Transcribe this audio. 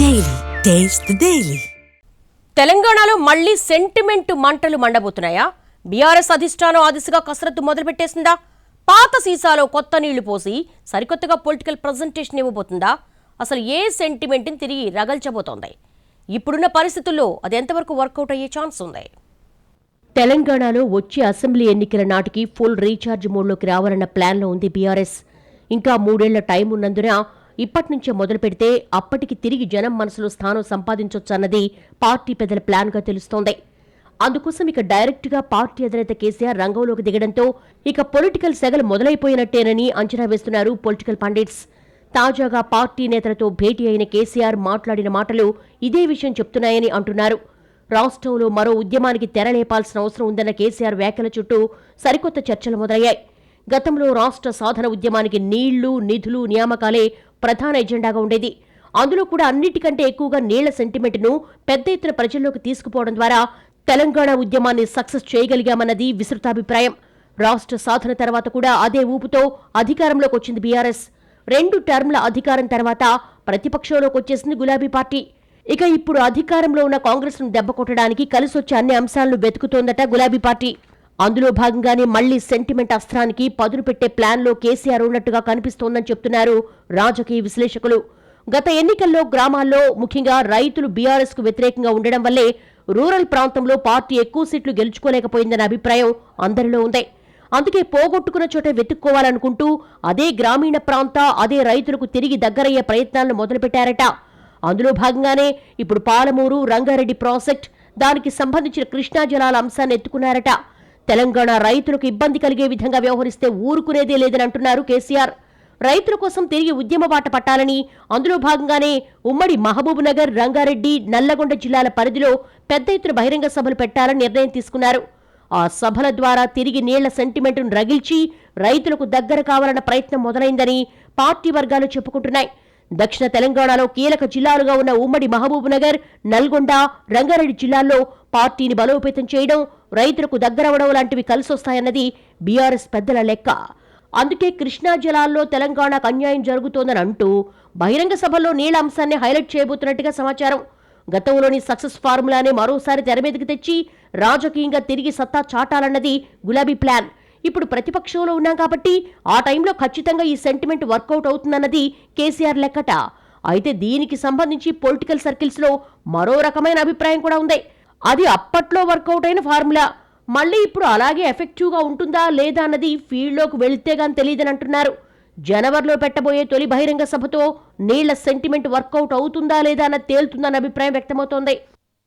Daily. Taste the Daily. తెలంగాణలో మళ్ళీ sentiment మంటలు మండబోతున్నాయా? బీఆర్ఎస్ అధిష్టానం ఆ దిశగా కసరత్తు మొదలుపెట్టేసిందా? పాత సీసాలో కొత్త నీళ్ళు పోసి సరికొత్తగా పొలిటికల్ ప్రజెంటేషన్ ఇవ్వబోతుందా? అసలు ఏ సెంటిమెంట్ని తిరిగి రగల్చబోతోంది? ఇప్పుడున్న పరిస్థితుల్లో అది ఎంతవరకు వర్కౌట్ అయ్యే ఛాన్స్ ఉంది? తెలంగాణలో వచ్చే అసెంబ్లీ ఎన్నికల నాటికి ఫుల్ రీఛార్జ్ మోడ్లోకి రావాలన్న ప్లాన్లో ఉంది బీఆర్ఎస్. ఇంకా మూడేళ్ళ టైం ఉన్నందున ఇప్పటి నుంచే మొదలు పెడితే అప్పటికి తిరిగి జనం మనసులో స్థానం సంపాదించొచ్చన్నది పార్టీ పెద్దల ప్లాన్గా తెలుస్తోంది. అందుకోసం ఇక డైరెక్ట్గా పార్టీ అధినేత కేసీఆర్ రంగంలోకి దిగడంతో ఇక పొలిటికల్ సెగలు మొదలైపోయినట్టేనని అంచనా వేస్తున్నారు పొలిటికల్ పండిట్స్. తాజాగా పార్టీ నేతలతో భేటీ అయిన కేసీఆర్ మాట్లాడిన మాటలు ఇదే విషయం చెప్తున్నాయని అంటున్నారు. రాష్ట్రంలో మరో ఉద్యమానికి తెరలేపాల్సిన అవసరం ఉందన్న కేసీఆర్ వ్యాఖ్యల చుట్టూ సరికొత్త చర్చలు మొదలయ్యాయి. గతంలో రాష్ట్ర సాధన ఉద్యమానికి నీళ్ళు నిధులు నియామకాలే ప్రధాన ఎజెండాగా ఉండేది. అందులో కూడా అన్నిటికంటే ఎక్కువగా నీళ్ళ సెంటిమెంట్ను పెద్ద ఎత్తున ప్రజల్లోకి తీసుకుపోవడం ద్వారా తెలంగాణ ఉద్యమాన్ని సక్సెస్ చేయగలిగామన్నది విస్తృతాభిప్రాయం. రాష్ట్ర సాధన తర్వాత కూడా అదే ఊపుతో అధికారంలోకి వచ్చింది బీఆర్ఎస్. రెండు టర్మ్ల అధికారం తర్వాత ప్రతిపక్షంలోకి వచ్చేసింది గులాబీ పార్టీ. ఇక ఇప్పుడు అధికారంలో ఉన్న కాంగ్రెస్ను దెబ్బకొట్టడానికి కలిసొచ్చే అన్ని అంశాలను వెతుకుతోందట గులాబీ పార్టీ. అందులో భాగంగానే మళ్ళీ సెంటిమెంట్ అస్త్రానికి పదును పెట్టే ప్లాన్లో కేసీఆర్ ఉన్నట్టుగా కనిపిస్తోందని చెప్తున్నారు రాజకీయ విశ్లేషకులు. గత ఎన్నికల్లో గ్రామాల్లో ముఖ్యంగా రైతులు బీఆర్ఎస్కు వ్యతిరేకంగా ఉండడం వల్లే రూరల్ ప్రాంతంలో పార్టీ ఎక్కువ సీట్లు గెలుచుకోలేకపోయిందన్న అభిప్రాయం అందరిలో ఉంది. అందుకే పోగొట్టుకున్న చోట వెతుక్కోవాలనుకుంటూ అదే గ్రామీణ ప్రాంత అదే రైతులకు తిరిగి దగ్గరయ్యే ప్రయత్నాలను మొదలుపెట్టారట. అందులో భాగంగానే ఇప్పుడు పాలమూరు రంగారెడ్డి ప్రాజెక్ట్ దానికి సంబంధించిన కృష్ణా జలాల అంశాన్ని ఎత్తుకున్నారట. తెలంగాణ రైతులకు ఇబ్బంది కలిగే విధంగా వ్యవహరిస్తే ఊరుకునేదే లేదని అంటున్నారు కేసీఆర్. రైతుల కోసం తిరిగి ఉద్యమ బాట పట్టాలని అందులో భాగంగానే ఉమ్మడి మహబూబ్ నగర్ రంగారెడ్డి నల్లగొండ జిల్లాల పరిధిలో పెద్ద ఎత్తున బహిరంగ సభలు పెట్టాలని నిర్ణయం తీసుకున్నారు. ఆ సభల ద్వారా తిరిగి నీళ్ళ సెంటిమెంటును రగిల్చి రైతులకు దగ్గర కావాలన్న ప్రయత్నం మొదలైందని పార్టీ వర్గాలు చెప్పుకుంటున్నాయి. దక్షిణ తెలంగాణలో కీలక జిల్లాలుగా ఉన్న ఉమ్మడి మహబూబ్ నగర్ నల్గొండ రంగారెడ్డి జిల్లాల్లో పార్టీని బలోపేతం చేయడం రైతులకు దగ్గరవడం లాంటివి కలిసొస్తాయన్నది బీఆర్ఎస్ పెద్దల లెక్క. అందుకే కృష్ణా జలాల్లో తెలంగాణకు అన్యాయం జరుగుతోందని అంటూ బహిరంగ సభల్లో నీళ్ళ అంశాన్ని హైలైట్ చేయబోతున్నట్టుగా సమాచారం. గతంలోని సక్సెస్ ఫార్ములానే మరోసారి తెరమీదకి తెచ్చి రాజకీయంగా తిరిగి సత్తా చాటాలన్నది గులాబీ ప్లాన్. ఇప్పుడు ప్రతిపక్షంలో ఉన్నాం కాబట్టి ఆ టైంలో ఖచ్చితంగా ఈ సెంటిమెంట్ వర్కౌట్ అవుతుందన్నది కేసీఆర్ లెక్కట. అయితే దీనికి సంబంధించి పొలిటికల్ సర్కిల్స్లో మరో రకమైన అభిప్రాయం కూడా ఉంది. అది అప్పట్లో వర్కౌట్ అయిన ఫార్ములా. మళ్ళీ ఇప్పుడు అలాగే ఎఫెక్టివ్గా ఉంటుందా లేదా అన్నది ఫీల్డ్లోకి వెళితే గాని తెలియదని అంటున్నారు. జనవరిలో పెట్టబోయే తొలి బహిరంగ సభతో నీళ్ళ సెంటిమెంట్ వర్కౌట్ అవుతుందా లేదా అన్నది తేలుతుందన్న అభిప్రాయం వ్యక్తమవుతోంది.